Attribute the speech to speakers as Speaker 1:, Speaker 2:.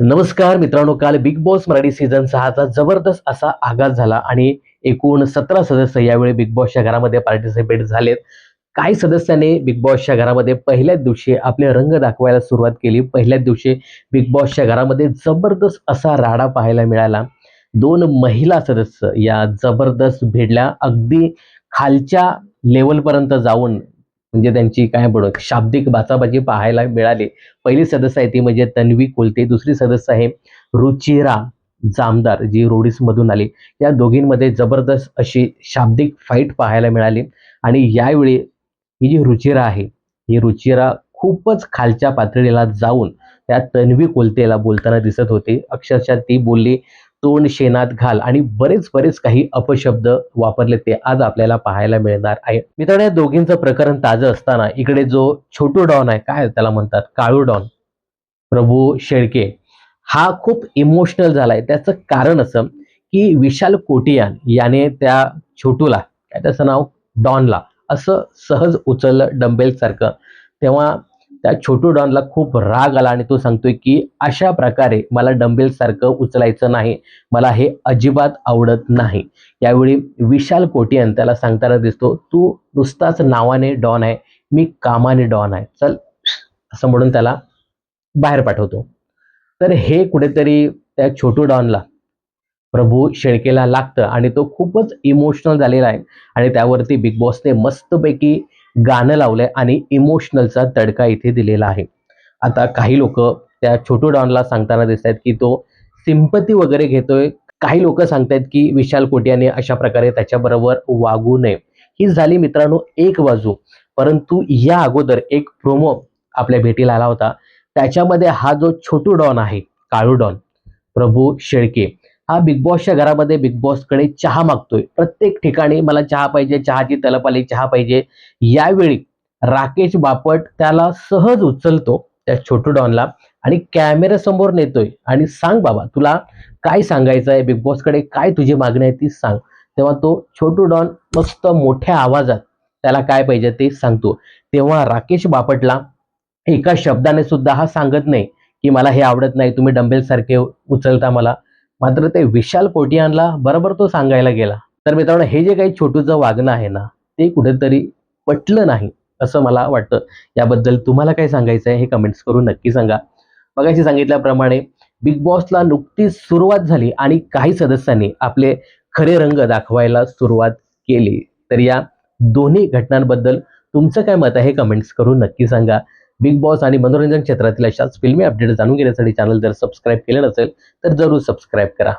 Speaker 1: नमस्कार मित्रांनो काल बिग बॉस मराठी सीझन सहाचा जबरदस्त असा आघात झाला आणि एकूण सतरा सदस्य यावेळी बिग बॉसच्या घरामध्ये पार्टिसिपेट झालेत. काही सदस्यांनी बिग बॉसच्या घरामध्ये पहिल्याच दिवशी आपले रंग दाखवायला सुरुवात केली. पहिल्याच दिवशी बिग बॉसच्या घरामध्ये जबरदस्त असा राडा पाहायला मिळाला. दोन महिला सदस्य या जबरदस्त भिडल्या. अगदी खालच्या लेवलपर्यंत जाऊन म्हणजे त्यांची काय म्हणू शाब्दिक बाचाबाजी पाहायला मिळाली. पहिली सदस्य आहे ती म्हणजे तन्वी कोलते दुसरी सदस्य आहे रुचिरा जामदार जी रोडीसमधून आली. या दोघींमध्ये जबरदस्त अशी शाब्दिक फाईट पाहायला मिळाली. आणि यावेळी ही जी रुचिरा आहे ही रुचिरा खूपच खालच्या पातळीला जाऊन त्या तन्वी कोलतेला बोलताना दिसत होती. अक्षरशः ती बोलली तोंड शेणात घाल आणि बरेच बरेच काही अपशब्द वापरले ते आज आपल्याला पाहायला मिळणार आहे. मित्रांनो या दोघींचं प्रकरण ताजं असताना इकडे जो छोटू डॉन आहे काय त्याला म्हणतात? काळू डॉन. प्रभू शेळके. हा खूप इमोशनल झालाय. त्याचं कारण असं की विशाल कोटियान याने त्या छोटूला काय त्याचं नाव? डॉनला असं सहज उचललं डंबेल सारखं तेव्हा त्या छोटू डॉनला खूप राग आला आणि तो सांगतोय की अशा प्रकारे मला डंबेल सारखं उचलायचं नाही. मला हे अजिबात आवडत नाही. यावेळी विशाल कोटियन त्याला सांगताना दिसतो तू नुसताच नावाने डॉन आहे. मी कामाने डॉन आहे. चल असं म्हणून त्याला बाहेर पाठवतो. तर हे कुठेतरी त्या छोटू डॉनला प्रभू शेळकेला लागतं आणि तो खूपच इमोशनल झालेला आहे. आणि त्यावरती बिग बॉसने मस्तपैकी गाणं लावलंय आणि इमोशनलचा तडका इथे दिलेला आहे. आता काही लोक त्या छोटू डॉनला सांगताना दिसत आहेत की तो सिंपती वगैरे घेतोय. काही लोक सांगतायत की विशाल कोटियाने अशा प्रकारे त्याच्याबरोबर वागू नये. ही झाली मित्रांनो एक बाजू. परंतु या अगोदर एक प्रोमो आपल्या भेटीला आला होता. त्याच्यामध्ये हा जो छोटू डॉन आहे काळू डॉन प्रभू शेळके हा बिग बॉसच्या घरामध्ये बिग बॉसकडे चहा मागतोय. प्रत्येक ठिकाणी मला चहा पाहिजे चहाची तलप आली चहा पाहिजे. यावेळी राकेश बापट त्याला सहज उचलतो त्या छोटू डॉनला आणि कॅमेऱ्यासमोर नेतोय आणि सांग बाबा तुला काय सांगायचं आहे बिग बॉसकडे काय तुझी मागणी आहे ती सांग. तेव्हा तो छोटू डॉन मस्त मोठ्या आवाजात त्याला काय पाहिजे ते सांगतो. तेव्हा राकेश बापटला एका शब्दाने सुद्धा हा सांगत नाही की मला हे आवडत नाही तुम्ही डंबेल सारखे उचलता मला. मात्र ते विशाल पोटियानला बरोबर तो सांगायला गेला. तर मित्रांनो हे जे काही छोटूचं वागणं आहे ना ते कुठेतरी पटलं नाही असं मला वाटतं. याबद्दल तुम्हाला काय सांगायचं आहे हे कमेंट्स करून नक्की सांगा. मगाशी सांगितल्याप्रमाणे बिग बॉसला नुकतीच सुरुवात झाली आणि काही सदस्यांनी आपले खरे रंग दाखवायला सुरुवात केली. तर या दोन्ही घटनांबद्दल तुमचं काय मत आहे कमेंट्स करून नक्की सांगा. बिग बॉस आणि मनोरंजन क्षेत्रातील अशाच फिल्मी अपडेट जाणून घेण्यासाठी चॅनल जर सबस्क्राईब केलं नसेल तर जरूर सबस्क्राईब करा.